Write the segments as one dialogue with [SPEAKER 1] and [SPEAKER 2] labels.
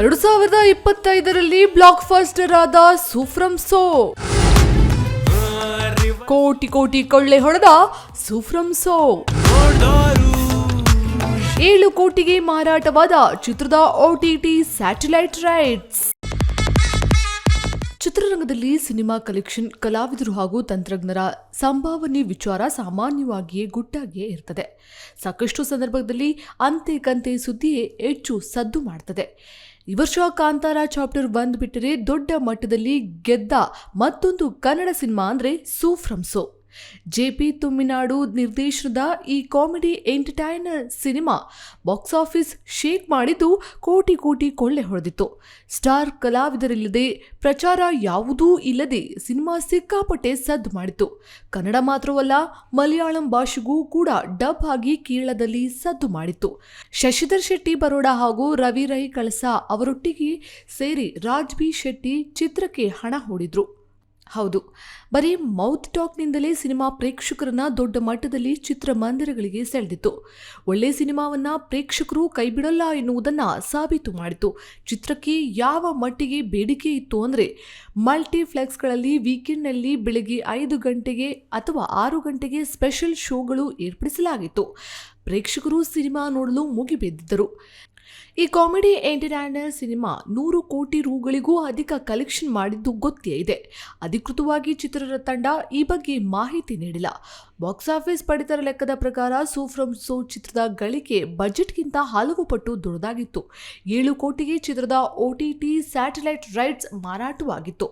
[SPEAKER 1] ಎರಡು ಸಾವಿರದ ಇಪ್ಪತ್ತೈದರಲ್ಲಿ block faster ಆದ ಸೂಫ್ರಮ್ ಸೋ. ಕೋಟಿ ಕೋಟಿ ಕೊಳ್ಳೆ ಹೊಡೆದ ಸೂಫ್ರಮ್ ಸೋ. ಏಳು ಕೋಟಿಗೆ ಮಾರಾಟವಾದ ಚಿತ್ರದ ಓಟಿಟಿ ಸ್ಯಾಟಲೈಟ್ ರೈಟ್ಸ್. ಚಿತ್ರರಂಗದಲ್ಲಿ ಸಿನಿಮಾ ಕಲೆಕ್ಷನ್ ಕಲಾವಿದರು ಹಾಗೂ ತಂತ್ರಜ್ಞರ ಸಂಭಾವನೆ ವಿಚಾರ ಸಾಮಾನ್ಯವಾಗಿಯೇ ಗುಟ್ಟಾಗಿಯೇ ಇರ್ತದೆ. ಸಾಕಷ್ಟು ಸಂದರ್ಭದಲ್ಲಿ ಅಂತೆ ಕಂತೆ ಸುದ್ದಿಯೇ ಹೆಚ್ಚು ಸದ್ದು ಮಾಡ್ತದೆ. ಈ ವರ್ಷ ಕಾಂತಾರ ಚಾಪ್ಟರ್ ಒಂದ್ ಬಿಟ್ಟರೆ ದೊಡ್ಡ ಮಟ್ಟದಲ್ಲಿ ಗೆದ್ದ ಮತ್ತೊಂದು ಕನ್ನಡ ಸಿನಿಮಾ ಅಂದ್ರೆ ಸೂಫ್ರಮ್ ಸೋ. ಜೆ ಪಿ ತುಮ್ಮಿನಾಡು ನಿರ್ದೇಶನದ ಈ comedy entertainer cinema box office shake ಮಾಡಿದ್ದು ಕೋಟಿ ಕೋಟಿ ಕೊಳ್ಳೆ ಹೊಡೆದಿತ್ತು. ಸ್ಟಾರ್ ಕಲಾವಿದರಿಲ್ಲದೆ ಪ್ರಚಾರ ಯಾವುದೂ ಇಲ್ಲದೆ ಸಿನಿಮಾ ಸಿಕ್ಕಾಪಟ್ಟೆ ಸದ್ದು ಮಾಡಿತು ಕನ್ನಡ ಮಾತ್ರವಲ್ಲ, ಮಲಯಾಳಂ ಭಾಷೆಗೂ ಕೂಡ ಡಬ್ ಆಗಿ ಕೇರಳದಲ್ಲಿ ಸದ್ದು ಮಾಡಿತ್ತು. ಶಶಿಧರ್ ಶೆಟ್ಟಿ ಬರೋಡ ಹಾಗೂ ರವಿ ರೈ ಕಳಸ ಅವರೊಟ್ಟಿಗೆ ಸೇರಿ ರಾಜ್ ಬಿ ಶೆಟ್ಟಿ ಚಿತ್ರಕ್ಕೆ ಹಣ ಹೂಡಿದ್ರು. ಹೌದು. ಬರೀ ಮೌತ್ ಟಾಕ್ನಿಂದಲೇ ಸಿನಿಮಾ ಪ್ರೇಕ್ಷಕರನ್ನ ದೊಡ್ಡ ಮಟ್ಟದಲ್ಲಿ ಚಿತ್ರಮಂದಿರಗಳಿಗೆ ಸೆಳೆದಿತ್ತು. ಒಳ್ಳೆ ಸಿನಿಮಾವನ್ನ ಪ್ರೇಕ್ಷಕರು ಕೈಬಿಡಲ್ಲ ಎನ್ನುವುದನ್ನು ಸಾಬೀತು ಮಾಡಿತು ಚಿತ್ರಕ್ಕೆ ಯಾವ ಮಟ್ಟಿಗೆ ಬೇಡಿಕೆ ಇತ್ತು ಅಂದರೆ ಮಲ್ಟಿಫ್ಲೆಕ್ಸ್ಗಳಲ್ಲಿ ವೀಕೆಂಡ್ನಲ್ಲಿ ಬೆಳಗ್ಗೆ ಐದು ಗಂಟೆಗೆ ಅಥವಾ ಆರು ಗಂಟೆಗೆ ಸ್ಪೆಷಲ್ ಶೋಗಳು ಏರ್ಪಡಿಸಲಾಗಿತ್ತು. ಪ್ರೇಕ್ಷಕರು ಸಿನಿಮಾ ನೋಡಲು ಮುಗಿಬಿದ್ದಿದ್ದರು. ಈ ಕಾಮಿಡಿ ಎಂಟರ್ಟೈನರ್ ಸಿನಿಮಾ ನೂರು ಕೋಟಿ ರೂಗಳಿಗೂ ಅಧಿಕ ಕಲೆಕ್ಷನ್ ಮಾಡಿದ್ದು ಗೊತ್ತೇ ಇದೆ. ಅಧಿಕೃತವಾಗಿ ಚಿತ್ರದ ತಂಡ ಈ ಬಗ್ಗೆ ಮಾಹಿತಿ ನೀಡಿಲ್ಲ. ಬಾಕ್ಸ್ ಆಫೀಸ್ ಪಡಿತರ ಲೆಕ್ಕದ ಪ್ರಕಾರ ಸೂಫ್ರಮ್ ಸೋ ಚಿತ್ರದ ಗಳಿಕೆ ಬಜೆಟ್ಗಿಂತ ಹಲವು ಪಟ್ಟು ದೊಡ್ಡದಾಗಿತ್ತು. ಏಳು ಕೋಟಿಗೆ ಚಿತ್ರದ ಒಟಿಟಿ ಸ್ಯಾಟಲೈಟ್ ರೈಟ್ಸ್ ಮಾರಾಟವಾಗಿತ್ತು.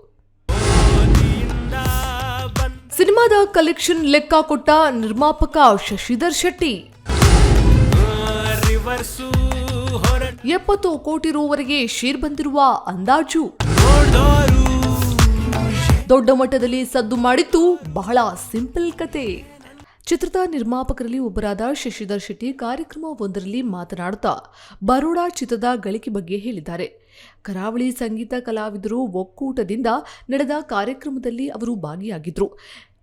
[SPEAKER 1] ಸಿನಿಮಾದ ಕಲೆಕ್ಷನ್ ಲೆಕ್ಕ ಕೊಟ್ಟ ನಿರ್ಮಾಪಕ ಶಶಿಧರ್ ಶೆಟ್ಟಿ. ಎಪ್ಪತ್ತು ಕೋಟಿ ರೂವರೆಗೆ ಶೇರ್ ಬಂದಿರುವ ಅಂದಾಜು. ದೊಡ್ಡ ಮಟ್ಟದಲ್ಲಿ ಸದ್ದು ಮಾಡಿತ್ತು ಬಹಳ ಸಿಂಪಲ್ ಕತೆ. ಚಿತ್ರದ ನಿರ್ಮಾಪಕರಲ್ಲಿ ಒಬ್ಬರಾದ ಶಶಿಧರ್ ಶೆಟ್ಟಿ ಕಾರ್ಯಕ್ರಮವೊಂದರಲ್ಲಿ ಮಾತನಾಡುತ್ತಾ ಬರೋಡಾ ಚಿತ್ರದ ಗಳಿಕೆ ಬಗ್ಗೆ ಹೇಳಿದ್ದಾರೆ. ಕರಾವಳಿ ಸಂಗೀತ ಕಲಾವಿದರು ಒಕ್ಕೂಟದಿಂದ ನಡೆದ ಕಾರ್ಯಕ್ರಮದಲ್ಲಿ ಅವರು ಭಾಗಿಯಾಗಿದ್ದರು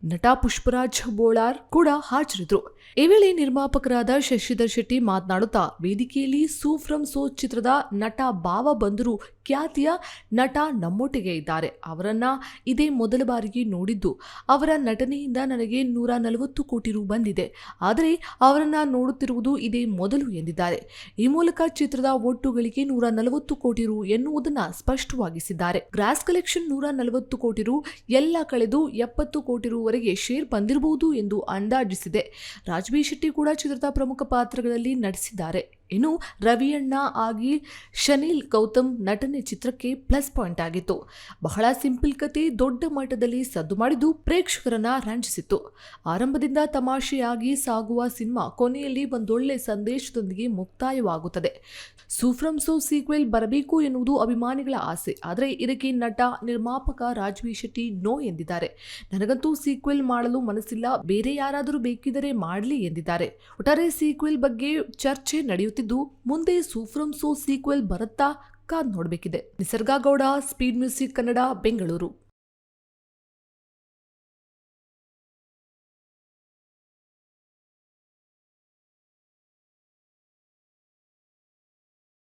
[SPEAKER 1] ನಟ ಪುಷ್ಪರಾಜ್ ಬೋಳಾರ್ ಕೂಡ ಹಾಜರಿದ್ರು. ಈ ವೇಳೆ ನಿರ್ಮಾಪಕರಾದ ಶಶಿಧರ್ ಶೆಟ್ಟಿ ಮಾತನಾಡುತ್ತಾ, ವೇದಿಕೆಯಲ್ಲಿ ಸೂಫ್ರಮ್ ಸೋ ಚಿತ್ರದ ನಟ ಭಾವ ಬಂದರು ಖ್ಯಾತಿಯ ನಟ ನಮ್ಮೊಟ್ಟಿಗೆ ಇದ್ದಾರೆ. ಅವರನ್ನ ಇದೇ ಮೊದಲ ಬಾರಿಗೆ ನೋಡಿದ್ದು, ಅವರ ನಟನೆಯಿಂದ ನನಗೆ ನೂರ ನಲವತ್ತು ಕೋಟಿ ರು ಬಂದಿದೆ. ಆದರೆ ಅವರನ್ನ ನೋಡುತ್ತಿರುವುದು ಇದೇ ಮೊದಲು ಎಂದಿದ್ದಾರೆ. ಈ ಮೂಲಕ ಚಿತ್ರದ ಒಟ್ಟು ಗಳಿಕೆ ನೂರ ನಲವತ್ತು ಕೋಟಿ ರು ಎನ್ನುವುದನ್ನ ಸ್ಪಷ್ಟವಾಗಿಸಿದ್ದಾರೆ. ಗ್ರಾಸ್ ಕಲೆಕ್ಷನ್ ನೂರ ನಲವತ್ತು ಕೋಟಿ ರು ಎಲ್ಲ ಕಳೆದು ಎಪ್ಪತ್ತು ಕೋಟಿ ರುವರೆಗೆ ಶೇರ್ ಬಂದಿರಬಹುದು ಎಂದು ಅಂದಾಜಿಸಿದೆ. ರಾಜ್ಬಿ ಶೆಟ್ಟಿ ಕೂಡ ಚಿತ್ರದ ಪ್ರಮುಖ ಪಾತ್ರಗಳಲ್ಲಿ ನಟಿಸಿದ್ದಾರೆ. ಇನ್ನು ರವಿಯಣ್ಣ ಆಗಿ ಶನಿಲ್ ಗೌತಮ್ ನಟನೆ ಚಿತ್ರಕ್ಕೆ ಪ್ಲಸ್ ಪಾಯಿಂಟ್ ಆಗಿತ್ತು. ಬಹಳ ಸಿಂಪಲ್ ಕತೆ, ದೊಡ್ಡ ಮಟ್ಟದಲ್ಲಿ ಸದ್ದು ಮಾಡಿದ್ದು ಪ್ರೇಕ್ಷಕರನ್ನ ರಂಜಿಸಿತ್ತು. ಆರಂಭದಿಂದ ತಮಾಷೆಯಾಗಿ ಸಾಗುವ ಸಿನಿಮಾ ಕೊನೆಯಲ್ಲಿ ಒಂದೊಳ್ಳೆ ಸಂದೇಶದೊಂದಿಗೆ ಮುಕ್ತಾಯವಾಗುತ್ತದೆ. ಸೂಫ್ರಮ್ ಸೋ ಸೀಕ್ವೆಲ್ ಬರಬೇಕು ಎನ್ನುವುದು ಅಭಿಮಾನಿಗಳ ಆಸೆ. ಆದರೆ ಇದಕ್ಕೆ ನಟ, ನಿರ್ಮಾಪಕ ರಾಜವಿ ಶೆಟ್ಟಿ ನೋ ಎಂದಿದ್ದಾರೆ. ನನಗಂತೂ ಸೀಕ್ವೆಲ್ ಮಾಡಲು ಮನಸ್ಸಿಲ್ಲ. ಬೇರೆ ಯಾರಾದರೂ ಬೇಕಿದರೆ ಮಾಡಲಿ ಎಂದಿದ್ದಾರೆ. ಒಟ್ಟಾರೆ ಸೀಕ್ವೆಲ್ ಬಗ್ಗೆ ಚರ್ಚೆ ನಡೆಯುತ್ತಿದ್ದು ಮುಂದೆ ಸೂಫ್ರಮ್ ಸೋ ಸೀಕ್ವೆಲ್ ಬರುತ್ತಾ? ಕಾದ್ ನೋಡಬೇಕಿದೆ. Nisarga Gowda speed music Kannada Bengaluru.